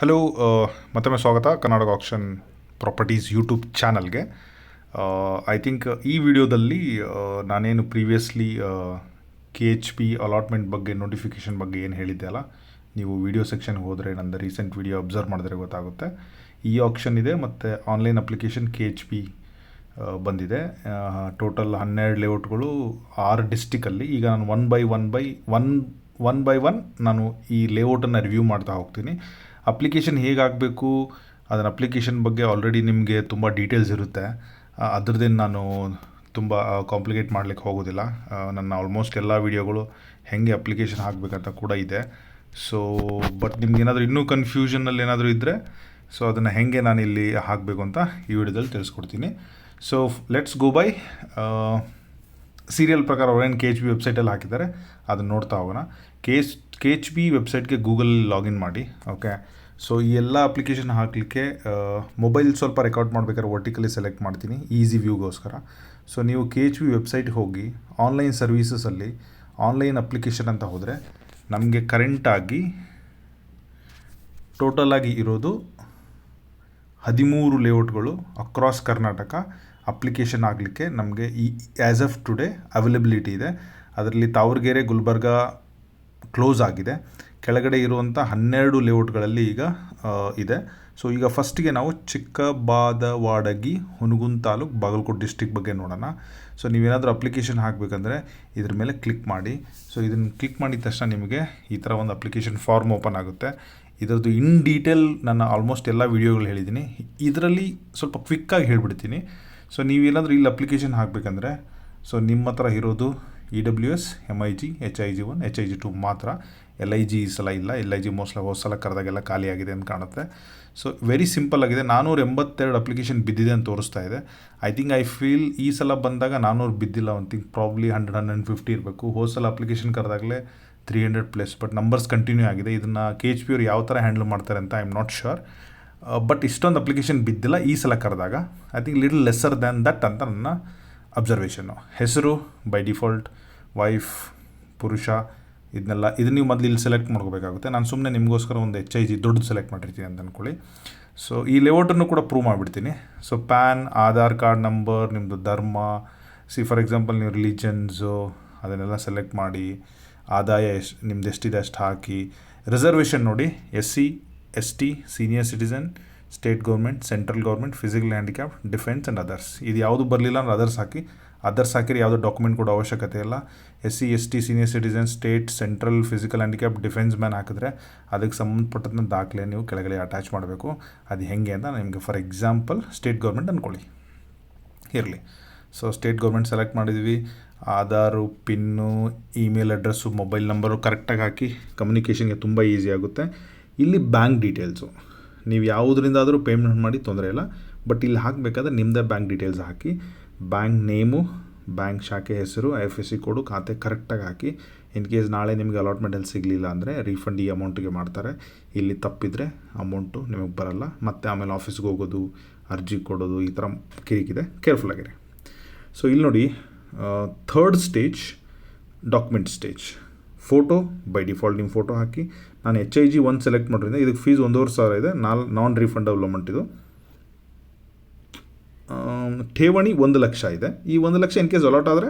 Hello ಮತ್ತೊಮ್ಮೆ ಸ್ವಾಗತ Karnataka action properties YouTube ಚಾನಲ್ಗೆ ಐ ಥಿಂಕ್ ಈ ವಿಡಿಯೋದಲ್ಲಿ ನಾನೇನು previously K H P allotment ಬಗ್ಗೆ ನೋಟಿಫಿಕೇಷನ್ ಬಗ್ಗೆ ಏನು ಹೇಳಿದ್ದೆ ಅಲ್ಲ? ನೀವು ವಿಡಿಯೋ ಸೆಕ್ಷನ್ಗೆ ಹೋದರೆ ನಂದು ರೀಸೆಂಟ್ ವಿಡಿಯೋ ಅಬ್ಸರ್ವ್ ಮಾಡಿದ್ರೆ ಗೊತ್ತಾಗುತ್ತೆ. ಈ ಆಪ್ಷನ್ ಇದೆ ಮತ್ತು online application K H P ಬಂದಿದೆ. ಟೋಟಲ್ ಹನ್ನೆರಡು ಲೇಔಟ್ಗಳು ಆರು ಡಿಸ್ಟಿಕಲ್ಲಿ ಈಗ ನಾನು one by one by one one by one ನಾನು ಈ ಲೇಔಟನ್ನು ರಿವ್ಯೂ ಮಾಡ್ತಾ ಹೋಗ್ತೀನಿ. ಅಪ್ಲಿಕೇಶನ್ ಹೇಗಾಗಬೇಕು ಅದನ್ನು ಅಪ್ಲಿಕೇಶನ್ ಬಗ್ಗೆ ಆಲ್ರೆಡಿ ನಿಮಗೆ ತುಂಬ ಡೀಟೇಲ್ಸ್ ಇರುತ್ತೆ. ಅದರದ್ದೇನು ನಾನು ತುಂಬ ಕಾಂಪ್ಲಿಕೇಟ್ ಮಾಡಲಿಕ್ಕೆ ಹೋಗೋದಿಲ್ಲ. ನನ್ನ ಆಲ್ಮೋಸ್ಟ್ ಎಲ್ಲ ವೀಡಿಯೋಗಳು ಹೇಗೆ ಅಪ್ಲಿಕೇಶನ್ ಹಾಕಬೇಕಂತ ಕೂಡ ಇದೆ. ಸೊ ಬಟ್ ನಿಮ್ಗೆ ಏನಾದರೂ ಇನ್ನೂ ಕನ್ಫ್ಯೂಷನಲ್ಲಿ ಏನಾದರೂ ಇದ್ದರೆ ಸೊ ಅದನ್ನು ಹೇಗೆ ನಾನು ಇಲ್ಲಿ ಹಾಕಬೇಕು ಅಂತ ಈ ವಿಡಿಯೋದಲ್ಲಿ ತಿಳಿಸ್ಕೊಡ್ತೀನಿ. So let's go by serial ಪ್ರಕಾರ ಅವ್ರೇನು ಕೆ ಎಚ್ ಬಿ ವೆಬ್ಸೈಟಲ್ಲಿ ಹಾಕಿದ್ದಾರೆ, ಅದನ್ನು ನೋಡ್ತಾ ಹೋಗೋಣ. K H K H B ವೆಬ್ಸೈಟ್ಗೆ ಗೂಗಲ್ ಲಾಗಿನ್ ಮಾಡಿ, ಓಕೆ? ಸೊ, ಈ ಎಲ್ಲ ಅಪ್ಲಿಕೇಶನ್ ಹಾಕಲಿಕ್ಕೆ ಮೊಬೈಲ್ ಸ್ವಲ್ಪ ರೆಕಾರ್ಡ್ ಮಾಡಬೇಕಾದ್ರೆ ವರ್ಟಿಕಲಿ ಸೆಲೆಕ್ಟ್ ಮಾಡ್ತೀನಿ, ಈಸಿ ವ್ಯೂಗೋಸ್ಕರ. ಸೊ, ನೀವು ಕೆ ಎಚ್ ಬಿ ವೆಬ್ಸೈಟ್ಗೆ ಹೋಗಿ, ಆನ್ಲೈನ್ ಸರ್ವೀಸಸಲ್ಲಿ ಆನ್ಲೈನ್ ಅಪ್ಲಿಕೇಶನ್ ಅಂತ ಹೋದರೆ, ನಮಗೆ ಕರೆಂಟಾಗಿ ಟೋಟಲಾಗಿ ಇರೋದು ಹದಿಮೂರು ಲೇಔಟ್ಗಳು ಅಕ್ರಾಸ್ ಕರ್ನಾಟಕ ಅಪ್ಲಿಕೇಶನ್ ಆಗಲಿಕ್ಕೆ ನಮಗೆ ಈ ಆ್ಯಸ್ ಆಫ್ ಟುಡೇ ಅವೈಲಬಿಲಿಟಿ ಇದೆ. ಅದರಲ್ಲಿ ತಾವರಗೆರೆ ಗುಲ್ಬರ್ಗ ಕ್ಲೋಸ್ ಆಗಿದೆ. ಕೆಳಗಡೆ ಇರುವಂಥ ಹನ್ನೆರಡು ಲೇಔಟ್ಗಳಲ್ಲಿ ಈಗ ಇದೆ. ಸೊ ಈಗ ಫಸ್ಟಿಗೆ ನಾವು ಚಿಕ್ಕಬಾದವಾಡಗಿ ಹುನಗುನ್ ತಾಲೂಕ್, ಬಾಗಲಕೋಟೆ ಡಿಸ್ಟಿಕ್ ಬಗ್ಗೆ ನೋಡೋಣ. ಸೊ ನೀವೇನಾದರೂ ಅಪ್ಲಿಕೇಶನ್ ಹಾಕಬೇಕಂದ್ರೆ ಇದ್ರ ಮೇಲೆ ಕ್ಲಿಕ್ ಮಾಡಿ. ಸೊ ಇದನ್ನು ಕ್ಲಿಕ್ ಮಾಡಿದ ತಕ್ಷಣ ನಿಮಗೆ ಈ ಥರ ಒಂದು ಅಪ್ಲಿಕೇಶನ್ ಫಾರ್ಮ್ ಓಪನ್ ಆಗುತ್ತೆ. ಇದರದ್ದು ಇನ್ ಡೀಟೇಲ್ ನನ್ನ ಆಲ್ಮೋಸ್ಟ್ ಎಲ್ಲ ವೀಡಿಯೋಗಳು ಹೇಳಿದ್ದೀನಿ. ಇದರಲ್ಲಿ ಸ್ವಲ್ಪ ಕ್ವಿಕ್ಕಾಗಿ ಹೇಳ್ಬಿಡ್ತೀನಿ. ಸೊ ನೀವೇನಾದರೂ ಇಲ್ಲಿ ಅಪ್ಲಿಕೇಶನ್ ಹಾಕಬೇಕಂದ್ರೆ ಸೊ ನಿಮ್ಮ ಹತ್ರ ಇರೋದು E W S M I G H I G one H I G two ಮಾತ್ರ. ಎಲ್ ಐ ಜಿ ಈ ಸಲ ಇಲ್ಲ. ಎಲ್ ಐ ಜಿ ಮೋಸ್ಟ್ಲಿ ಹೋದ ಸಲ ಕರೆದಾಗೆಲ್ಲ ಖಾಲಿ ಆಗಿದೆ ಅಂತ ಕಾಣುತ್ತೆ. ಸೊ ವೆರಿ ಸಿಂಪಲ್ ಆಗಿದೆ. ನಾನ್ನೂರ ಎಂಬತ್ತೆರಡು ಅಪ್ಲಿಕೇಶನ್ ಬಿದ್ದಿದೆ ಅಂತ ತೋರಿಸ್ತಾ ಇದೆ. ಐ ಥಿಂಕ್ ಐ ಫೀಲ್ ಈ ಸಲ ಬಂದಾಗ ನಾನ್ನೂರು ಬಿದ್ದಿಲ್ಲ. One think probably hundred hundred fifty ಇರಬೇಕು. ಹೋದ ಸಲ application ಕರೆದಾಗಲೇ three hundred plus but numbers continue ಆಗಿದೆ. ಇದನ್ನು ಕೆ ಎಚ್ ಪಿ ಅವ್ರು ಯಾವ ಥರ ಹ್ಯಾಂಡಲ್ ಮಾಡ್ತಾರೆ ಅಂತ I am not sure but ಇಷ್ಟೊಂದು ಅಪ್ಲಿಕೇಶನ್ ಬಿದ್ದಿಲ್ಲ, ಈ ಸಲ ಕರೆದಾಗ. I think little lesser than that ಅಂತ ನನ್ನ ಅಬ್ಸರ್ವೇಷನ್ನು ಹೆಸರು ಬೈ ಡಿಫಾಲ್ಟ್ ವೈಫ್ ಪುರುಷ ಇದನ್ನೆಲ್ಲ ಇದನ್ನ ನೀವು ಮೊದಲು ಇಲ್ಲಿ ಸೆಲೆಕ್ಟ್ ಮಾಡ್ಕೋಬೇಕಾಗುತ್ತೆ. ನಾನು ಸುಮ್ಮನೆ ನಿಮಗೋಸ್ಕರ ಒಂದು ಎಚ್ ಐ ಜಿ ದೊಡ್ಡದು ಸೆಲೆಕ್ಟ್ ಮಾಡಿರ್ತೀನಿ ಅಂತ ಅಂದ್ಕೊಳ್ಳಿ ಸೊ ಈ ಲೇಔಟನ್ನು ಕೂಡ ಪ್ರೂವ್ ಮಾಡಿಬಿಡ್ತೀನಿ. So PAN Aadhaar card number ನಿಮ್ಮದು ಧರ್ಮ ಸಿ ಫಾರ್ ಎಕ್ಸಾಂಪಲ್ ನೀವು ರಿಲಿಜನ್ಸು ಅದನ್ನೆಲ್ಲ ಸೆಲೆಕ್ಟ್ ಮಾಡಿ, ಆದಾಯ ಎಷ್ಟು, ನಿಮ್ದು ಎಷ್ಟಿದೆ ಅಷ್ಟು ಹಾಕಿ ರಿಸರ್ವೇಷನ್ ನೋಡಿ S C S T senior citizen state government central government physical handicap defence and others ಇದು ಯಾವುದು ಬರಲಿಲ್ಲ ಅಂದ್ರೆ ಅದರ್ಸ್ ಹಾಕಿ. ಅದರ್ಸ್ ಹಾಕಿದ್ರೆ ಯಾವುದೋ ಡಾಕ್ಯುಮೆಂಟ್ ಕೊಡೋ ಅವಶ್ಯಕತೆ ಇಲ್ಲ. S C S T senior citizen state central physical handicap defence man ಹಾಕಿದ್ರೆ ಅದಕ್ಕೆ ಸಂಬಂಧಪಟ್ಟಂಥ ದಾಖಲೆ ನೀವು ಕೆಳಗಡೆ ಅಟ್ಯಾಚ್ ಮಾಡಬೇಕು. ಅದು ಹೆಂಗೆ ಅಂತ ನಿಮಗೆ ಫಾರ್ ಎಕ್ಸಾಂಪಲ್ ಸ್ಟೇಟ್ ಗೌರ್ಮೆಂಟ್ ಅಂದ್ಕೊಳ್ಳಿ ಇರಲಿ. ಸೊ ಸ್ಟೇಟ್ ಗೌರ್ಮೆಂಟ್ ಸೆಲೆಕ್ಟ್ ಮಾಡಿದ್ವಿ. Aadhaar, pin email address mobile number ಕರೆಕ್ಟಾಗಿ ಹಾಕಿ ಕಮ್ಯುನಿಕೇಷನ್ಗೆ ತುಂಬ ಈಸಿ ಆಗುತ್ತೆ. ಇಲ್ಲಿ ಬ್ಯಾಂಕ್ ಡೀಟೇಲ್ಸು ನೀವು ಯಾವುದರಿಂದಾದರೂ ಪೇಮೆಂಟ್ ಮಾಡಿ ತೊಂದರೆ ಇಲ್ಲ. ಬಟ್ ಇಲ್ಲಿ ಹಾಕಬೇಕಾದ್ರೆ ನಿಮ್ಮದೇ ಬ್ಯಾಂಕ್ ಡೀಟೇಲ್ಸ್ ಹಾಕಿ ಬ್ಯಾಂಕ್ ನೇಮು ಬ್ಯಾಂಕ್ ಶಾಖೆ ಹೆಸರು I F S C code ಖಾತೆ ಕರೆಕ್ಟಾಗಿ ಹಾಕಿ ಇನ್ ಕೇಸ್ ನಾಳೆ ನಿಮಗೆ ಅಲಾಟ್ಮೆಂಟಲ್ಲಿ ಸಿಗಲಿಲ್ಲ ಅಂದರೆ ರೀಫಂಡ್ ಈ ಅಮೌಂಟಿಗೆ ಮಾಡ್ತಾರೆ. ಇಲ್ಲಿ ತಪ್ಪಿದರೆ ಅಮೌಂಟು ನಿಮಗೆ ಬರಲ್ಲ. ಮತ್ತು ಆಮೇಲೆ ಆಫೀಸ್ಗೆ ಹೋಗೋದು, ಅರ್ಜಿ ಕೊಡೋದು, ಈ ಥರ ಕಿರಿಕಿದೆ ಕೇರ್ಫುಲ್ ಆಗಿರಿ. ಸೊ ಇಲ್ಲಿ ನೋಡಿ third stage document stage photo by default ನಿಮ್ಮ ಫೋಟೋ ಹಾಕಿ. ನಾನು ಎಚ್ ಐ ಜಿ ಒಂದು ಸೆಲೆಕ್ಟ್ ಮಾಡೋದ್ರಿಂದ ಇದಕ್ಕೆ ಫೀಸ್ ಒಂದೂವರೆ ಸಾವಿರ ಇದೆ. ನಾಲ್ ನಾನ್ ರೀಫಂಡಬಲ್ ಇದು ಠೇವಣಿ ಒಂದು ಲಕ್ಷ ಇದೆ. ಈ ಒಂದು ಲಕ್ಷ ಇನ್ ಕೇಸ್ ಅಲಾಟ್ ಆದರೆ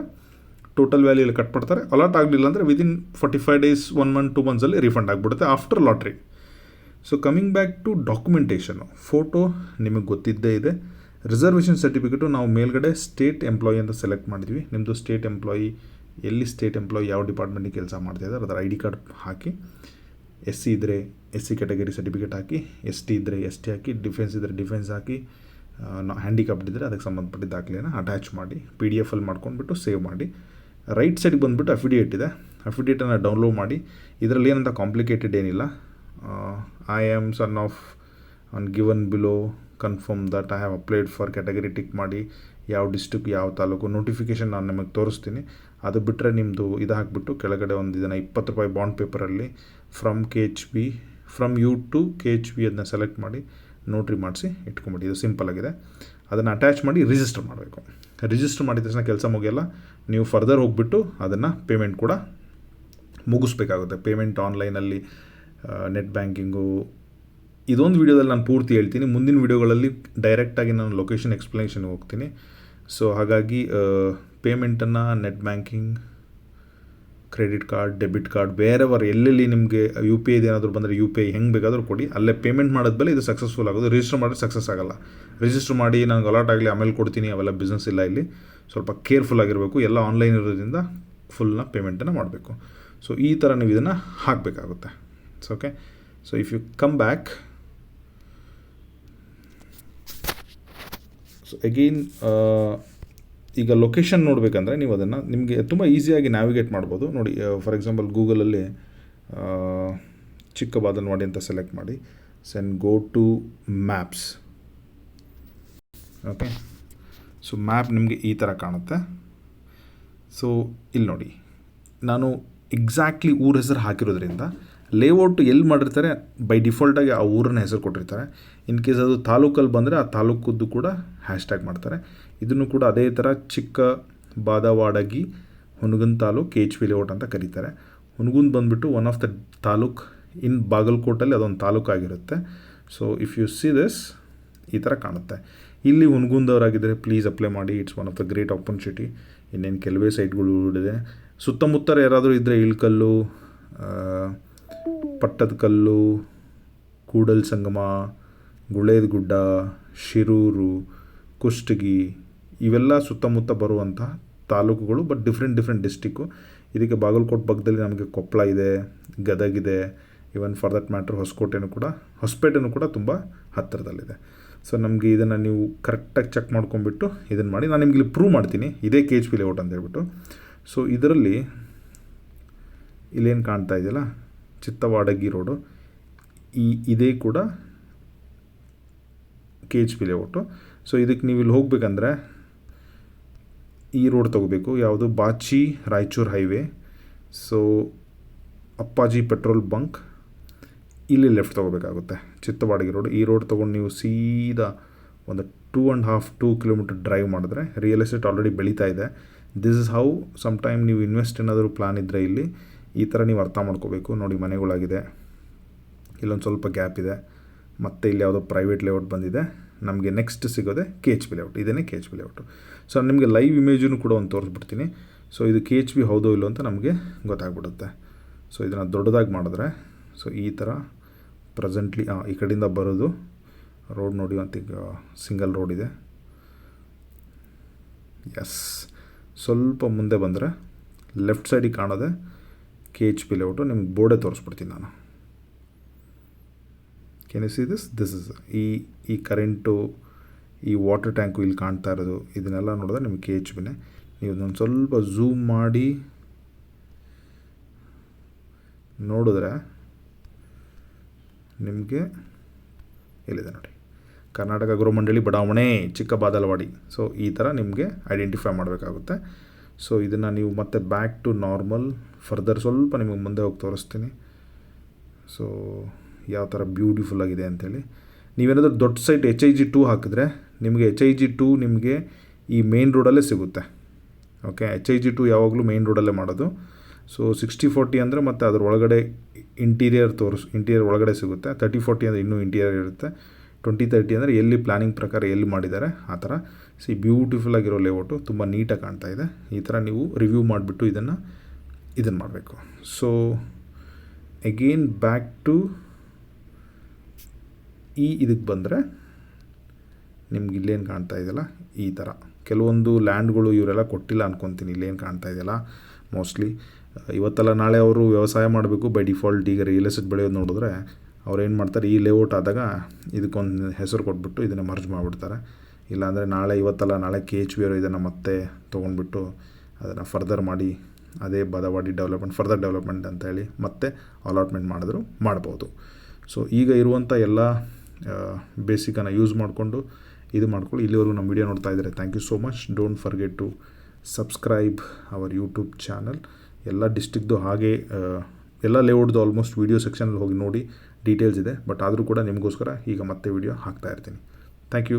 ಟೋಟಲ್ ವ್ಯಾಲ್ಯೂಲಿ ಕಟ್ ಮಾಡ್ತಾರೆ ಅಲಾಟ್ ಆಗಲಿಲ್ಲ ಅಂದರೆ within forty five days one month two ಮಂತ್ಸಲ್ಲಿ refund ಆಗಿಬಿಡುತ್ತೆ after lottery so coming back to documentation photo ನಿಮಗೆ ಗೊತ್ತಿದ್ದೇ ಇದೆ. ರಿಸರ್ವೇಷನ್ ಸರ್ಟಿಫಿಕೇಟು ನಾವು ಮೇಲ್ಗಡೆ ಸ್ಟೇಟ್ ಎಂಪ್ಲಾಯಿ ಅಂತ ಸೆಲೆಕ್ಟ್ ಮಾಡಿದ್ವಿ. ನಿಮ್ಮದು ಸ್ಟೇಟ್ ಎಂಪ್ಲಾಯಿ ಎಲ್ಲಿ ಸ್ಟೇಟ್ ಎಂಪ್ಲಾಯಿ ಯಾವ ಡಿಪಾರ್ಟ್ಮೆಂಟಿಗೆ ಕೆಲಸ ಮಾಡ್ತಾಯಿದ್ದಾರೆ ಅದರ ಐ ಡಿ ಕಾರ್ಡ್ ಹಾಕಿ ಎಸ್ ಸಿ ಇದ್ದರೆ ಎಸ್ ಸಿ ಕ್ಯಾಟಗರಿ ಸರ್ಟಿಫಿಕೇಟ್ ಹಾಕಿ ಎಸ್ ಟಿ ಇದ್ದರೆ ಎಸ್ ಟಿ ಹಾಕಿ ಡಿಫೆನ್ಸ್ ಇದ್ದರೆ ಡಿಫೆನ್ಸ್ ಹಾಕಿ ಹ್ಯಾಂಡಿಕ್ಯಾಪ್ಡ್ ಇದ್ದರೆ ಅದಕ್ಕೆ ಸಂಬಂಧಪಟ್ಟ ದಾಖಲೆಯನ್ನು ಅಟ್ಯಾಚ್ ಮಾಡಿ ಪಿ ಡಿ ಎಫಲ್ಲಿ ಮಾಡ್ಕೊಂಡ್ಬಿಟ್ಟು ಸೇವ್ ಮಾಡಿ. ರೈಟ್ ಸೈಡ್ಗೆ ಬಂದುಬಿಟ್ಟು ಅಫಿಡಿಯೇಟ್ ಇದೆ. ಅಫಿಡಿಯೇಟನ್ನು ಡೌನ್ಲೋಡ್ ಮಾಡಿ. ಇದರಲ್ಲಿ ಏನಂತ ಕಾಂಪ್ಲಿಕೇಟೆಡ್ ಏನಿಲ್ಲ. I am son of on given below confirm that I have applied for category tick ಮಾಡಿ ಯಾವ ಡಿಸ್ಟಿಕ್ ಯಾವ ತಾಲೂಕು ನೋಟಿಫಿಕೇಷನ್ ನಾನು ನಿಮಗೆ ತೋರಿಸ್ತೀನಿ. ಅದು ಬಿಟ್ಟರೆ ನಿಮ್ಮದು ಇದು ಹಾಕಿಬಿಟ್ಟು ಕೆಳಗಡೆ ಒಂದು ಇದನ್ನು ಇಪ್ಪತ್ತು ರೂಪಾಯಿ ಬಾಂಡ್ ಪೇಪರಲ್ಲಿ from K H B from U to K H B ಅದನ್ನ ಸೆಲೆಕ್ಟ್ ಮಾಡಿ ನೋಟ್ರಿ ಮಾಡಿಸಿ ಇಟ್ಕೊಂಬಿಡಿ. ಇದು ಸಿಂಪಲ್ ಆಗಿದೆ. ಅದನ್ನು ಅಟ್ಯಾಚ್ ಮಾಡಿ ರಿಜಿಸ್ಟರ್ ಮಾಡಬೇಕು. ರಿಜಿಸ್ಟರ್ ಮಾಡಿದ ತಕ್ಷಣ ಕೆಲಸ ಮುಗಿಯಲ್ಲ, ನೀವು ಫರ್ದರ್ ಹೋಗ್ಬಿಟ್ಟು ಅದನ್ನು ಪೇಮೆಂಟ್ ಕೂಡ ಮುಗಿಸ್ಬೇಕಾಗುತ್ತೆ. ಪೇಮೆಂಟ್ ಆನ್ಲೈನಲ್ಲಿ ನೆಟ್ ಬ್ಯಾಂಕಿಂಗು ಇದೊಂದು ವಿಡಿಯೋದಲ್ಲಿ ನಾನು ಪೂರ್ತಿ ಹೇಳ್ತೀನಿ. ಮುಂದಿನ ವಿಡಿಯೋಗಳಲ್ಲಿ ಡೈರೆಕ್ಟಾಗಿ ನಾನು ಲೊಕೇಶನ್ ಎಕ್ಸ್ಪ್ಲನೇಷನ್ಗೆ ಹೋಗ್ತೀನಿ. ಸೊ ಹಾಗಾಗಿ ಪೇಮೆಂಟನ್ನು net banking credit card debit card ಬೇರೆಯವರು ಎಲ್ಲೆಲ್ಲಿ ನಿಮಗೆ ಯು ಪಿ ಐದು ಏನಾದರೂ ಬಂದರೆ ಯು ಪಿ ಐ ಹೆಂಗೆ ಬೇಕಾದರೂ ಕೊಡಿ. ಅಲ್ಲೇ ಪೇಮೆಂಟ್ ಮಾಡಿದ್ಮೇಲೆ ಇದು ಸಕ್ಸಸ್ಫುಲ್ ಆಗೋದು. ರಿಜಿಸ್ಟರ್ ಮಾಡಿದ್ರೆ ಸಕ್ಸಸ್ ಆಗಲ್ಲ. ರಿಜಿಸ್ಟರ್ ಮಾಡಿ ನನಗೆ ಅಲಾಟ್ ಆಗಲಿ ಆಮೇಲೆ ಕೊಡ್ತೀನಿ, ಅವೆಲ್ಲ ಬಿಸ್ನೆಸ್ ಇಲ್ಲ ಇಲ್ಲಿ. ಸ್ವಲ್ಪ ಕೇರ್ಫುಲ್ ಆಗಿರಬೇಕು. ಎಲ್ಲ ಆನ್ಲೈನ್ ಇರೋದ್ರಿಂದ ಫುಲ್ನ ಪೇಮೆಂಟನ್ನು ಮಾಡಬೇಕು. ಸೊ ಈ ಥರ ನೀವು ಇದನ್ನು ಹಾಕಬೇಕಾಗುತ್ತೆ. So okay so if you come back so again ಈಗ ಲೊಕೇಶನ್ ನೋಡಬೇಕಂದ್ರೆ ನೀವು ಅದನ್ನು ನಿಮಗೆ ತುಂಬ ಈಸಿಯಾಗಿ ನ್ಯಾವಿಗೇಟ್ ಮಾಡ್ಬೋದು. ನೋಡಿ ಫಾರ್ ಎಕ್ಸಾಂಪಲ್ ಗೂಗಲಲ್ಲಿ ಚಿಕ್ಕ ಬಾದಲ್ವಾಡಿ ಅಂತ ಸೆಲೆಕ್ಟ್ ಮಾಡಿ. Then go to maps okay so map ನಿಮಗೆ ಈ ಥರ ಕಾಣುತ್ತೆ. ಸೊ ಇಲ್ಲಿ ನೋಡಿ ನಾನು ಎಕ್ಸಾಕ್ಟ್ಲಿ ಊರ ಹೆಸರು ಹಾಕಿರೋದ್ರಿಂದ ಲೇಔಟ್ ಎಲ್ಲಿ ಮಾಡಿರ್ತಾರೆ ಬೈ ಡಿಫಾಲ್ಟಾಗಿ ಆ ಊರನ್ನ ಹೆಸರು ಕೊಟ್ಟಿರ್ತಾರೆ. ಇನ್ ಕೇಸ್ ಅದು ತಾಲೂಕಲ್ಲಿ ಬಂದರೆ ಆ ತಾಲೂಕದ್ದು ಕೂಡ ಹ್ಯಾಶ್ಟ್ಯಾಗ್ ಮಾಡ್ತಾರೆ. ಇದನ್ನು ಕೂಡ ಅದೇ ಥರ Chikka Badavadagi Hungund taluk H P layout ಅಂತ ಕರೀತಾರೆ. ಹುನಗುಂದ್ ಬಂದುಬಿಟ್ಟು one of the taluk in ಬಾಗಲಕೋಟಲ್ಲಿ ಅದೊಂದು ತಾಲೂಕು ಆಗಿರುತ್ತೆ. So if you see this ಈ ಥರ ಕಾಣುತ್ತೆ. ಇಲ್ಲಿ ಹುನಗುಂದವರಾಗಿದ್ದರೆ ಪ್ಲೀಸ್ ಅಪ್ಲೈ ಮಾಡಿ. It's one of the great opportunity ಇನ್ನೇನು ಕೆಲವೇ ಸೈಟ್ಗಳು ಇದೆ. ಸುತ್ತಮುತ್ತ ಯಾರಾದರೂ ಇದ್ದರೆ ಇಳ್ಕಲ್ಲು ಪಟ್ಟದಕಲ್ಲು ಕೂಡಲ್ ಸಂಗಮ, ಗುಳೇದ ಗುಡ್ಡ, ಶಿರೂರು, ಕುಷ್ಟಗಿ ಇವೆಲ್ಲ ಸುತ್ತಮುತ್ತ ಬರುವಂತಹ ತಾಲೂಕುಗಳು ಬಟ್ ಡಿಫ್ರೆಂಟ್ ಡಿಫ್ರೆಂಟ್ ಡಿಸ್ಟಿಕ್ಕು ಇದಕ್ಕೆ ಬಾಗಲಕೋಟೆ ಪಕ್ಕದಲ್ಲಿ ನಮಗೆ ಕೊಪ್ಪಳ ಇದೆ, ಗದಗ ಇದೆ ಇವನ್ ಫಾರ್ ದಟ್ ಮ್ಯಾಟ್ರ್ ಹೊಸಕೋಟೆನೂ ಕೂಡ, ಹೊಸಪೇಟೆನೂ ಕೂಡ ತುಂಬ ಹತ್ತಿರದಲ್ಲಿದೆ. ಸೊ ನಮಗೆ ಇದನ್ನು ನೀವು ಕರೆಕ್ಟಾಗಿ ಚೆಕ್ ಮಾಡ್ಕೊಂಬಿಟ್ಟು ಇದನ್ನು ಮಾಡಿ, ನಾನು ನಿಮಗೆ ಇಲ್ಲಿ ಪ್ರೂವ್ ಮಾಡ್ತೀನಿ, ಇದೇ ಕೆ ಎಚ್ ಪಿ ಲೇಔಟ್ ಅಂತ ಹೇಳ್ಬಿಟ್ಟು. ಸೊ ಇದರಲ್ಲಿ ಇಲ್ಲೇನು ಕಾಣ್ತಾ ಇದೆಯಲ್ಲ? ಚಿತ್ತವಾಡಗಿ ರೋಡು. ಈ, ಇದೇ ಕೂಡ K H P layout so ಇದಕ್ಕೆ ನೀವು ಇಲ್ಲಿ ಹೋಗಬೇಕಂದ್ರೆ ಈ ರೋಡ್ ತೊಗೋಬೇಕು. ಯಾವುದು? Bachi Raichur highway. So Appaji petrol bunk ಇಲ್ಲಿ ಲೆಫ್ಟ್ ತೊಗೋಬೇಕಾಗುತ್ತೆ. ಚಿತ್ತವಾಡಗಿ ರೋಡ್. ಈ ರೋಡ್ ತೊಗೊಂಡು ನೀವು ಸೀದಾ ಒಂದು two and half two kilometre drive ಮಾಡಿದ್ರೆ ರಿಯಲ್ ಎಸ್ಟೇಟ್ ಆಲ್ರೆಡಿ ಬೆಳೀತಾ ಇದೆ. This is how some time ನೀವು ಇನ್ವೆಸ್ಟ್ ಏನಾದರೂ ಪ್ಲ್ಯಾನ್ ಇದ್ದರೆ ಇಲ್ಲಿ ಈ ಥರ ನೀವು ಅರ್ಥ ಮಾಡ್ಕೋಬೇಕು. ನೋಡಿ, ಮನೆಗಳಾಗಿದೆ. ಇಲ್ಲೊಂದು ಸ್ವಲ್ಪ ಗ್ಯಾಪ್ ಇದೆ. ಮತ್ತು ಇಲ್ಲಿ ಯಾವುದೋ ಪ್ರೈವೇಟ್ ಲೇಔಟ್ ಬಂದಿದೆ. ನಮಗೆ ನೆಕ್ಸ್ಟ್ ಸಿಗೋದೆ ಕೆ ಎಚ್ ಬಿ ಲೇಔಟ್ ಇದೇ K H B layout so ನಿಮಗೆ ಲೈವ್ ಇಮೇಜನ್ನು ಕೂಡ ಒಂದು ತೋರಿಸ್ಬಿಡ್ತೀನಿ. ಸೊ ಇದು ಕೆ ಎಚ್ ಬಿ ಹೌದೋ ಇಲ್ಲೋ ಅಂತ ನಮಗೆ ಗೊತ್ತಾಗ್ಬಿಡುತ್ತೆ. ಸೊ ಇದನ್ನು ದೊಡ್ಡದಾಗಿ ಮಾಡಿದ್ರೆ ಸೊ ಈ ಥರ ಪ್ರೆಸೆಂಟ್ಲಿ ಈ ಕಡೆಯಿಂದ ಬರೋದು ರೋಡ್ ನೋಡಿ ಅಂತ ಈಗ ಸಿಂಗಲ್ ರೋಡ್ ಇದೆ. ಎಸ್ ಸ್ವಲ್ಪ ಮುಂದೆ ಬಂದರೆ ಲೆಫ್ಟ್ ಸೈಡಿಗೆ ಕಾಣೋದೆ ಕೆ ಎಚ್ ಪಿ ಲೇಔಟು ನಿಮ್ಗೆ ಬೋರ್ಡೇ ತೋರಿಸ್ಬಿಡ್ತೀನಿ ನಾನು. Can see this this is ಈ ಈ ಕರೆಂಟು ಈ ವಾಟರ್ ಟ್ಯಾಂಕು ಇಲ್ಲಿ ಕಾಣ್ತಾ ಇರೋದು, ಇದನ್ನೆಲ್ಲ ನೋಡಿದ್ರೆ ನಿಮ್ಗೆ ಕೆ ಎಚ್ ಪಿನೇ ನೀವು ಇದೊಂದು ಸ್ವಲ್ಪ ಝೂಮ್ ಮಾಡಿ. ನೋಡಿದ್ರೆ ನಿಮಗೆ ಎಲ್ಲಿದೆ ನೋಡಿ. ಕರ್ನಾಟಕ ಗೃಹ ಮಂಡಳಿ ಬಡಾವಣೆ ಚಿಕ್ಕ ಬಾದಲವಾಡಿ ಸೊ ಈ ಥರ ನಿಮಗೆ ಐಡೆಂಟಿಫೈ ಮಾಡಬೇಕಾಗುತ್ತೆ. ಸೊ ಇದನ್ನು ನೀವು ಮತ್ತೆ ಬ್ಯಾಕ್ ಟು ನಾರ್ಮಲ್ ಫರ್ದರ್ ಸ್ವಲ್ಪ ನಿಮಗೆ ಮುಂದೆ ಹೋಗಿ ತೋರಿಸ್ತೀನಿ. ಸೊ ಯಾವ ಥರ ಬ್ಯೂಟಿಫುಲ್ ಆಗಿದೆ ಅಂಥೇಳಿ ನೀವೇನಾದರೂ ದೊಡ್ಡ site H I G two ಹಾಕಿದ್ರೆ ನಿಮಗೆ ಎಚ್ ಐ ಜಿ ಟೂ ನಿಮಗೆ ಈ ಮೇನ್ ರೋಡಲ್ಲೇ ಸಿಗುತ್ತೆ. Okay H I G two ಯಾವಾಗಲೂ ಮೇನ್ ರೋಡಲ್ಲೇ ಮಾಡೋದು. ಸೊ ಸಿಕ್ಸ್ಟಿ ಫೋರ್ಟಿ ಅಂದರೆ ಮತ್ತು ಅದರ ಒಳಗಡೆ ಇಂಟೀರಿಯರ್ ತೋರಿಸ್ ಇಂಟೀರಿಯರ್ ಒಳಗಡೆ ಸಿಗುತ್ತೆ. ತರ್ಟಿ ಫೋರ್ಟಿ ಅಂದರೆ ಇನ್ನೂ ಇಂಟೀರಿಯರ್ ಇರುತ್ತೆ. ಟ್ವೆಂಟಿ ತರ್ಟಿ ಅಂದರೆ ಎಲ್ಲಿ ಪ್ಲಾನಿಂಗ್ ಪ್ರಕಾರ ಎಲ್ಲಿ ಮಾಡಿದ್ದಾರೆ, ಆ ಥರ. ಸಿ ಬ್ಯೂಟಿಫುಲ್ ಆಗಿರೋ ಲೇಔಟು ತುಂಬ ನೀಟಾಗಿ ಕಾಣ್ತಾ ಇದೆ. ಈ ಥರ ನೀವು ರಿವ್ಯೂ ಮಾಡಿಬಿಟ್ಟು ಇದನ್ನು ಇದನ್ನು ಮಾಡಬೇಕು. ಸೊ ಎಗೇನ್ ಬ್ಯಾಕ್ ಟು ಈ ಇದಕ್ಕೆ ಬಂದರೆ ನಿಮ್ಗೆ ಇಲ್ಲೇನು ಕಾಣ್ತಾ ಇದೆಯಲ್ಲ, ಈ ಥರ. ಕೆಲವೊಂದು ಲ್ಯಾಂಡ್ಗಳು ಇವರೆಲ್ಲ ಕೊಟ್ಟಿಲ್ಲ ಅನ್ಕೊತೀನಿ ಇಲ್ಲೇನು ಕಾಣ್ತಾ ಇದೆಯಲ್ಲ ಮೋಸ್ಟ್ಲಿ ಇವತ್ತೆಲ್ಲ ನಾಳೆ ಅವರು ವ್ಯವಸಾಯ ಮಾಡಬೇಕು ಬೈ ಡಿಫಾಲ್ಟ್ ಈಗ ರಿಯಲ್ ಎಸ್ಟೇಟ್ ಬೆಳೆಯೋದು ನೋಡಿದ್ರೆ ಅವ್ರು ಏನು ಮಾಡ್ತಾರೆ, ಈ ಲೇಔಟ್ ಆದಾಗ ಇದಕ್ಕೊಂದು ಹೆಸರು ಕೊಟ್ಬಿಟ್ಟು ಇದನ್ನು ಮರ್ಜ್ ಮಾಡಿಬಿಡ್ತಾರೆ. ಇಲ್ಲಾಂದರೆ ನಾಳೆ ಇವತ್ತಲ್ಲ, ನಾಳೆ ಕೆ ಎಚ್ ಬಿ ಅವರು ಇದನ್ನು ಮತ್ತೆ ತೊಗೊಂಡ್ಬಿಟ್ಟು ಅದನ್ನು ಫರ್ದರ್ ಮಾಡಿ ಅದೇ ಬದವಾಡಿ ಡೆವಲಪ್ಮೆಂಟ್ ಫರ್ದರ್ ಡೆವಲಪ್ಮೆಂಟ್ ಅಂತ ಹೇಳಿ ಮತ್ತೆ ಅಲಾಟ್ಮೆಂಟ್ ಮಾಡಿದ್ರು ಮಾಡ್ಬೋದು. ಸೊ ಈಗ ಇರುವಂಥ ಎಲ್ಲ ಬೇಸಿಕನ್ನು ಯೂಸ್ ಮಾಡಿಕೊಂಡು ಇದು ಮಾಡ್ಕೊಳ್ಳಿ. ಇಲ್ಲಿವರೆಗೂ ನಮ್ಮ ವಿಡಿಯೋ ನೋಡ್ತಾ ಇದ್ದಾರೆ thank you so much don't forget to subscribe our YouTube channel ಎಲ್ಲ ಡಿಸ್ಟಿಕ್ದು ಹಾಗೆ ಎಲ್ಲ ಲೇಔಟ್ದು ಆಲ್ಮೋಸ್ಟ್ ವೀಡಿಯೋ ಸೆಕ್ಷನಲ್ಲಿ ಹೋಗಿ ನೋಡಿ. ಡೀಟೇಲ್ಸ್ ಇದೆ ಬಟ್ ಆದರೂ ಕೂಡ ನಿಮಗೋಸ್ಕರ ಈಗ ಮತ್ತೆ ವಿಡಿಯೋ ಹಾಕ್ತಾ ಇರ್ತೀನಿ. Thank you